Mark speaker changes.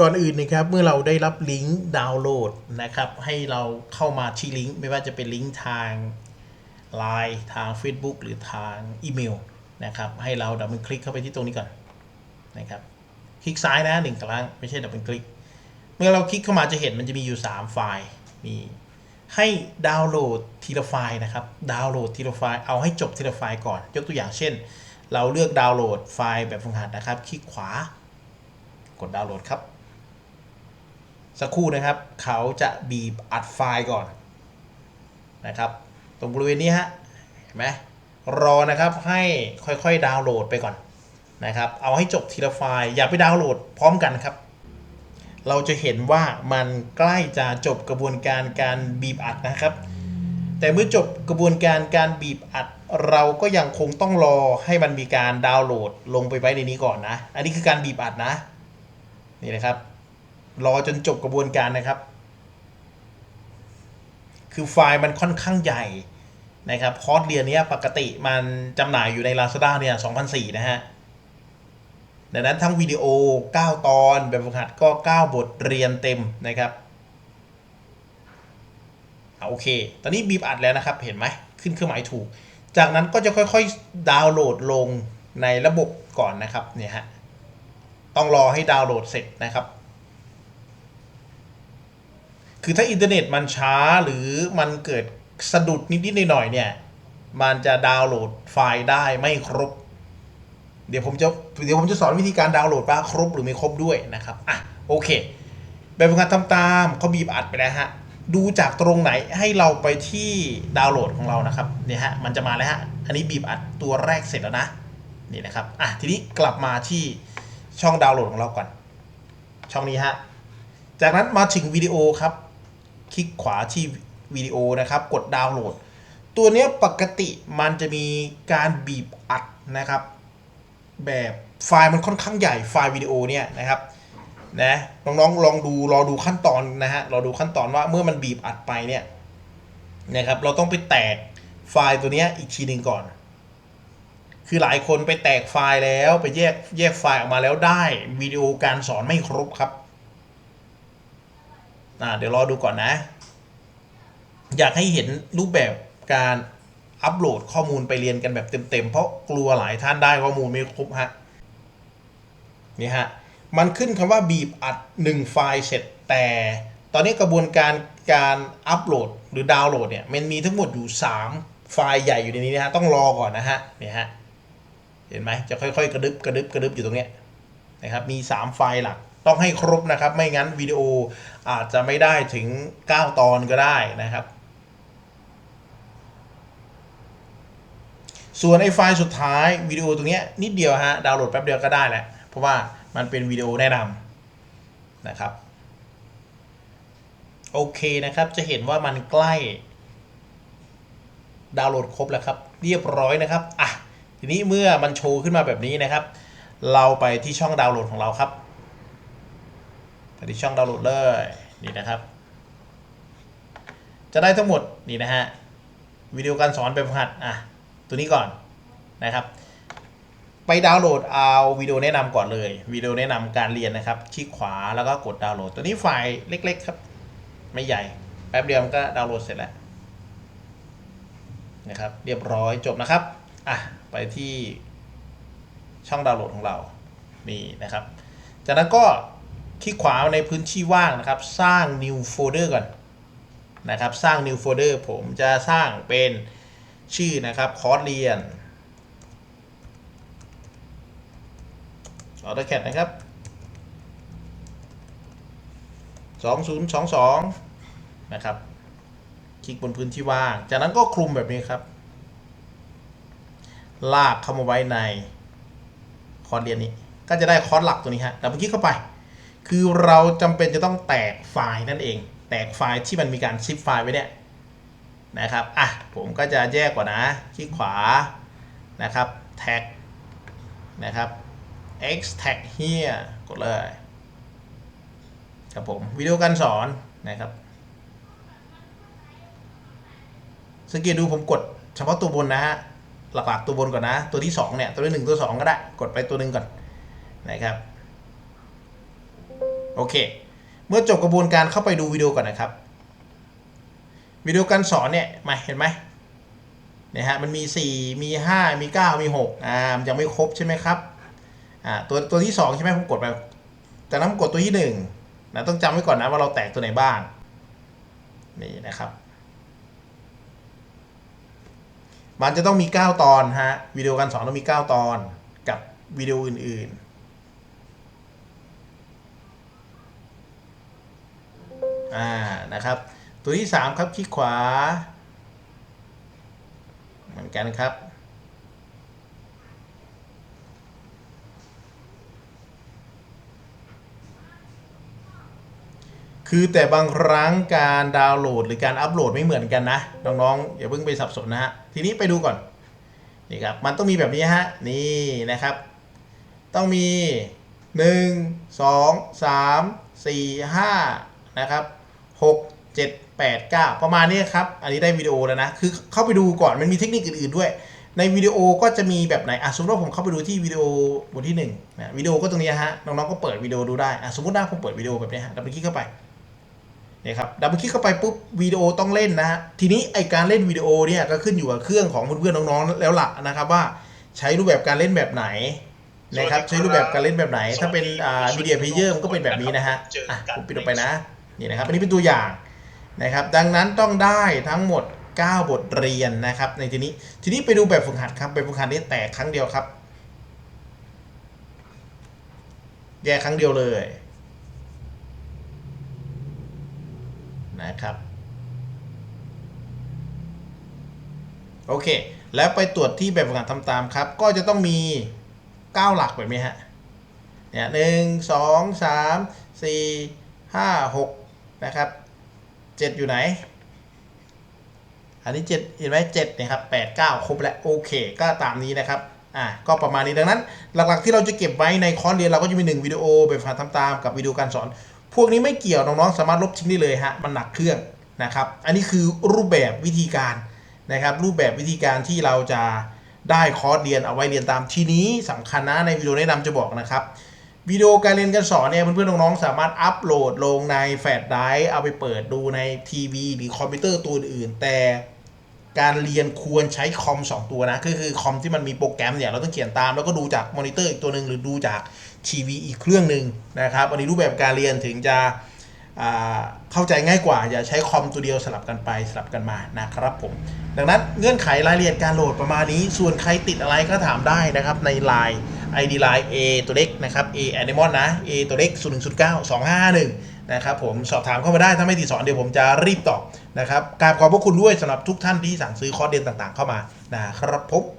Speaker 1: ก่อนอื่นนะครับเมื่อเราได้รับลิงก์ดาวน์โหลดนะครับให้เราเข้ามาที่ลิงก์ไม่ว่าจะเป็นลิงก์ทาง Line ทาง Facebook หรือทางอีเมลนะครับให้เราดับเบิลคลิกเข้าไปที่ตรงนี้ก่อนนะครับคลิกซ้ายนะหนึ่งครั้งไม่ใช่ดับเบิลคลิก เมื่อเราคลิกเข้ามาจะเห็นมันจะมีอยู่ 3 ไฟล์มีให้ดาวน์โหลดทีละไฟล์นะครับดาวน์โหลดทีละไฟล์เอาให้จบทีละไฟล์ก่อนยกตัวอย่างเช่น เราเลือกดาวน์โหลดไฟล์แบบฝึกหัดนะครับ คลิกขวากดดาวน์โหลดครับ สักครู่นะครับ เขาจะบีบอัดไฟล์ก่อนนะครับ ตรงบริเวณนี้ฮะเห็นไหมรอนะครับให้ค่อยๆดาวน์โหลดไปก่อนนะครับ เอาให้จบทีละไฟล์อย่าไปดาวน์โหลดพร้อมกันครับ เราจะเห็นว่ามันใกล้จะจบกระบวนการการบีบอัดนะครับ แต่เมื่อจบกระบวนการการบีบอัด เราก็ยังคงต้องรอให้มันมีการดาวน์โหลดลงไปไว้ในนี้ก่อนนะ อันนี้คือการบีบอัดนะนี่นะครับ รอจนจบกระบวนการนะครับ คือไฟล์มันค่อนข้างใหญ่นะครับคอร์สเรียนนี้ปกติมันจำหน่ายอยู่ใน Lazada เนี่ย2,004นะฮะดังนั้นทั้งวิดีโอ 9 ตอนแบบฝึกหัดก็ 9 บทเรียนเต็มนะครับเอะโอเค ตอนนี้บีบอัดแล้วนะครับ เห็นไหม ขึ้นเครื่องหมายถูก จากนั้นก็จะค่อยๆ ดาวน์โหลดลงในระบบก่อนนะครับ เนี่ยฮะ ต้องรอให้ดาวน์โหลดเสร็จนะครับ คือถ้าอินเทอร์เน็ตมันช้าหรือมันเกิดสะดุดนิดๆหน่อยๆเนี่ย มันจะดาวน์โหลดไฟล์ได้ไม่ครบ เดี๋ยวผมจะเดี๋ยวผมจะสอนวิธีการดาวน์โหลดว่าครบหรือไม่ครบด้วยนะครับอะโอเค แบบฝึกหัดทำตามเขาบีบอัดไปแล้วฮะดูจากตรงไหนให้เราไปที่ดาวน์โหลดของเรานะครับเนี่ยฮะมันจะมาแล้วฮะอันนี้บีบอัดตัวแรกเสร็จแล้วนะนี่นะครับอะทีนี้กลับมาที่ช่องดาวน์โหลดของเราก่อน ช่องนี้ฮะจากนั้นมาถึงวิดีโอครับ คลิกขวาที่วิดีโอนะครับ กดดาวน์โหลด ตัวนี้ปกติมันจะมีการบีบอัดนะครับ แบบไฟล์มันค่อนข้างใหญ่ไฟล์วิดีโอเนี่ยนะครับนะน้องๆลองดูรอดูขั้นตอนนะฮะรอดูขั้นตอนว่าเมื่อมันบีบอัดไปเนี่ยนะครับเราต้องไปแตกไฟล์ตัวนี้อีกทีหนึ่งก่อน คือหลายคนไปแตกไฟล์แล้วไปแยกแยกไฟล์ออกมาแล้วได้วิดีโอการสอนไม่ครบครับ อ่าเดี๋ยวรอดูก่อนนะ อยากให้เห็นรูปแบบการอัปโหลดข้อมูลไปเรียนกันแบบเต็มๆ เพราะกลัวหลายท่านได้ข้อมูลไม่ครบฮะนี่ฮะมันขึ้นคำว่าบีบอัด 1 ไฟล์เสร็จแต่ ตอนนี้กระบวนการการอัปโหลดหรือดาวน์โหลดเนี่ยมันมีทั้งหมดอยู่ 3 ไฟล์ใหญ่อยู่ในนี้นะฮะต้องรอก่อนนะฮะเนี่ยฮะเห็นไหมจะค่อยๆ กระดึบกระดึบกระดึบอยู่ตรงเนี้ยนะครับมี 3 ไฟล์หลัก ต้องให้ครบนะครับ ไม่งั้นวิดีโออาจจะไม่ได้ถึง 9 ตอนก็ได้นะครับ ส่วนไอ้ไฟล์สุดท้ายวิดีโอตรงนี้นิดเดียวฮะดาวน์โหลดแป๊บเดียวก็ได้แหละเพราะว่ามันเป็นวิดีโอแนะนำนะครับโอเคนะครับจะเห็นว่ามันใกล้ดาวน์โหลดครบแล้วครับ เรียบร้อยนะครับอะทีนี้เมื่อมันโชว์ขึ้นมาแบบนี้นะครับ เราไปที่ช่องดาวน์โหลดของเราครับ ไปที่ช่องดาวน์โหลดเลยนี่นะครับ จะได้ทั้งหมดนี่นะฮะวิดีโอการสอนแบบหัดอะตัวนี้ก่อนนะครับ ไปดาวน์โหลดเอาวิดีโอแนะนำก่อนเลยวิดีโอแนะนำการเรียนนะครับคลิกขวาแล้วก็กดดาวน์โหลด ตัวนี้ไฟล์เล็ก ๆ ครับ ไม่ใหญ่แป๊บเดียวมันก็ดาวน์โหลดเสร็จแล้วนะครับ เรียบร้อยจบนะครับอะไปที่ช่องดาวน์โหลดของเรานี่นะครับ จากนั้นก็ คลิกขวาในพื้นที่ว่างนะครับ สร้าง new folder ก่อนนะครับ สร้าง new folder ผมจะสร้างเป็นชื่อนะครับคอร์สเรียน AutoCAD นะครับ2022 นะครับ คลิกบนพื้นที่ว่าง จากนั้นก็คลุมแบบนี้ครับ ลากเข้ามาไว้ในคอร์สเรียนนี้ ก็จะได้คอร์สหลักตัวนี้ฮะดับเบิลคลิกเข้าไป คือเราจำเป็นจะต้องแตกไฟล์นั่นเอง แตกไฟล์ที่มันมีการซิปไฟล์ไว้เนี่ยนะครับอะผมก็จะแยกก่อนนะคลิกขวานะครับ tag นะครับ x tag here กดเลยครับผมวิดีโอการสอนนะครับสังเกตดูผมกดเฉพาะตัวบนนะฮะหลักๆตัวบนก่อนนะ ตัวที่ 2 เนี่ย ตัวที่ 1 ตัว 2 ก็ได้ กดไปตัวหนึ่งก่อนนะครับ โอเค เมื่อจบกระบวนการเข้าไปดูวิดีโอก่อนนะครับ วิดีโอการสอนเนี่ยมาเห็นไหมเนี่ยฮะมันมี 4 มี 5 มี 9 มี 6อ่ามันยังไม่ครบใช่ไหมครับอ่าตัวตัวที่ 2 ใช่ไหมผมกดไปจากนั้นผมกดตัวที่1นะต้องจำไว้ก่อนนะว่าเราแตกตัวไหนบ้างนี่นะครับมันจะต้องมี 9 ตอนฮะวิดีโอการสอนต้องมี 9 ตอนกับวิดีโออื่นๆ อ่านะครับ ตัวที่ 3 ครับคลิกขวา เหมือนกันครับ คือแต่บางครั้งการดาวน์โหลดหรือการอัปโหลดไม่เหมือนกันนะ น้องๆ อย่าเพิ่งไปสับสนนะฮะ ทีนี้ไปดูก่อน นี่ครับ มันต้องมีแบบนี้ฮะ นี่นะครับ ต้องมี 1 2 3 4 5 นะครับ 6 7 8 9ประมาณนี้ครับ อันนี้ได้วิดีโอแล้วนะ คือเข้าไปดูก่อนมันมีเทคนิคอื่นๆด้วย ในวิดีโอก็จะมีแบบไหนอะสมมติว่าผมเข้าไปดูที่วิดีโอบทที่1นะวิดีโอก็ตรงนี้ฮะน้องๆก็เปิดวิดีโอดูได้อะสมมติว่าผมเปิดวิดีโอแบบนี้ฮะดับเบิลคลิกเข้าไปเนี่ยครับดับเบิลคลิกเข้าไปปุ๊บวิดีโอต้องเล่นนะฮะทีนี้ไอการเล่นวิดีโอเนี่ยก็ขึ้นอยู่กับเครื่องของเพื่อนๆน้องๆแล้วล่ะนะครับว่าใช้รูปแบบการเล่นแบบไหนนะครับใช้รูปแบบการเล่นแบบไหน ถ้าเป็นอ่ามีเดียเพลเยอร์มันก็เป็นแบบนี้นะฮะอะผมปิดออกไปนะ นี่นะครับอันนี้เป็นตัวอย่างนะครับ ดังนั้นต้องได้ทั้งหมด 9 บทเรียนนะครับ ในทีนี้ทีนี้ไปดูแบบฝึกหัดครับแบบฝึกหัดนี้แตกครั้งเดียวครับ แยกครั้งเดียวเลยนะครับโอเค แล้วไปตรวจที่แบบฝึกหัดทำตามครับ ก็จะต้องมี 9 หลักแบบนี้ฮะเนี่ยหนึ่งสองสามสี่ห้าหก นะครับเจ็ดอยู่ไหน อันนี้เจ็ดเห็นไหมเจ็ดนะครับแปดเก้าครบแล้วโอเค ก็ตามนี้นะครับอะก็ประมาณนี้ดังนั้น หลักๆที่เราจะเก็บไว้ในคอร์สเรียนเราก็จะมีหนึ่งวิดีโอแบบฝึกทำตามกับวิดีโอการสอน พวกนี้ไม่เกี่ยวน้องๆสามารถลบทิ้งได้เลยฮะมันหนักเครื่องนะครับ อันนี้คือรูปแบบวิธีการนะครับ รูปแบบวิธีการที่เราจะได้คอร์สเรียนเอาไว้เรียนตามทีนี้สำคัญนะในวิดีโอแนะนำจะบอกนะครับ วิดีโอการเรียนการสอนเนี่ยเพื่อนๆน้องๆสามารถอัปโหลดลงในแฟลชไดรฟ์เอาไปเปิดดูในทีวีหรือคอมพิวเตอร์ตัวอื่น แต่การเรียนควรใช้คอม 2 ตัวนะก็คือคอมที่มันมีโปรแกรมเนี่ยเราต้องเขียนตาม แล้วก็ดูจากมอนิเตอร์อีกตัวหนึ่งหรือดูจากทีวีอีกเครื่องหนึ่งนะครับอันนี้รูปแบบการเรียนถึงจะเข้าใจง่ายกว่า อย่าใช้คอมตัวเดียวสลับกันไปสลับกันมานะครับผม ดังนั้นเงื่อนไขรายละเอียดการโหลดประมาณนี้ ส่วนใครติดอะไรก็ถามได้นะครับใน Line ID Line A ตัวเล็กนะครับ A Animal นะ A ตัวเล็ก 0 1 0 9 2 5 1นะครับผมสอบถามเข้ามาได้ถ้าไม่ติดสอนเดี๋ยวผมจะรีบตอบนะครับกราบขอบพระคุณด้วยสำหรับทุกท่านที่สั่งซื้อคอร์สเรียนต่างๆ เข้ามานะครับผม